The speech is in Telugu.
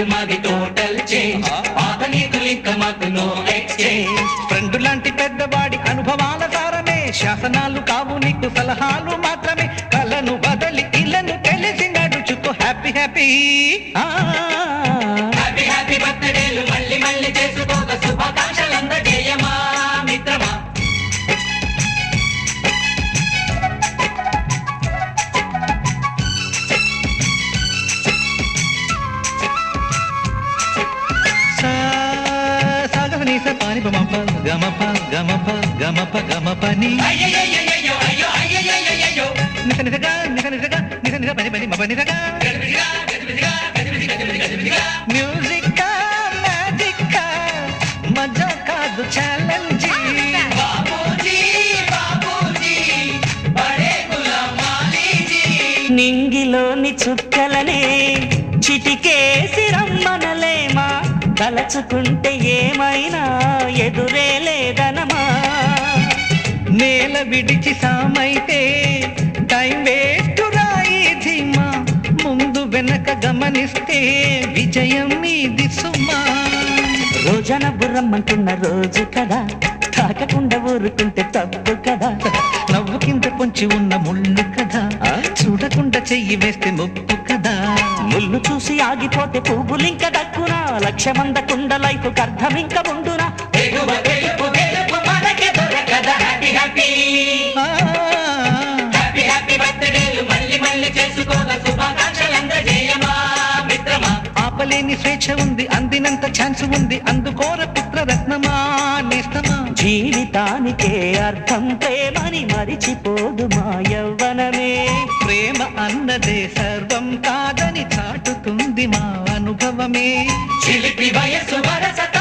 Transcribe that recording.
డేట్ ట్రెండ్ మాది టోటల్ చేంజ్ పాత నీతులు ఇంకా మాకు నో ఎక్స్చేంజ్ ఫ్రెండ్ లాంటి పెద్దవాడి అనుభవాల సారమే. శాసనాలు కావు నీకు సలహాలు మాత్రమే. కలను బదలి ఇలను తెలిసి నడుచుకో. హ్యాపీ హ్యాపీ పని బమప గమప గమప గమప గమప ని. అయ్యయ్యయ్యయ్యో నిసగా నిసగా నిస పని పని మప నిసగా మ్యూజిక్ మ్యాజిక్ మజా కాదు ఛాలెంజ్ నింగిలోని చుక్కలనే చిటికేసి రమ్మనలేమా తలచుకుంటే ఏమైనా ఎదురే లేదనమా? నేల విడిచి సామైతే టైం వేస్ట్ రాయి ధీమా. ముందు వెనక గమనిస్తే విజయం మీది సుమా. రోజన బుర్రమ్మంటున్న రోజు కదా తాకకుండా ఊరుకుంటే తప్పు కదా. నవ్వు కింద పొంచి ఉన్న ముళ్ళు కదా? చూడకుండా చెయ్యి వేస్తే ముప్పు కదా. ముళ్ళు చూసి ఆగిపోతే పువ్వులింక దక్కునా? లక్ష్యమందకుండా లైఫ్ అర్థం ఇంక మిత్రమా? ఆపలేని స్వేచ్ఛ ఉంది అందినంత ఛాన్స్ ఉంది అందుకోర పుత్ర రత్నమా నేస్తమా? జీవితానికే అర్థం ప్రేమని మరిచిపోదు మా యవ్వనమే. ప్రేమ అన్నదే సర్వం కాదని చాటుతుంది మా అనుభవమే. చిలిపి వయసు వరసత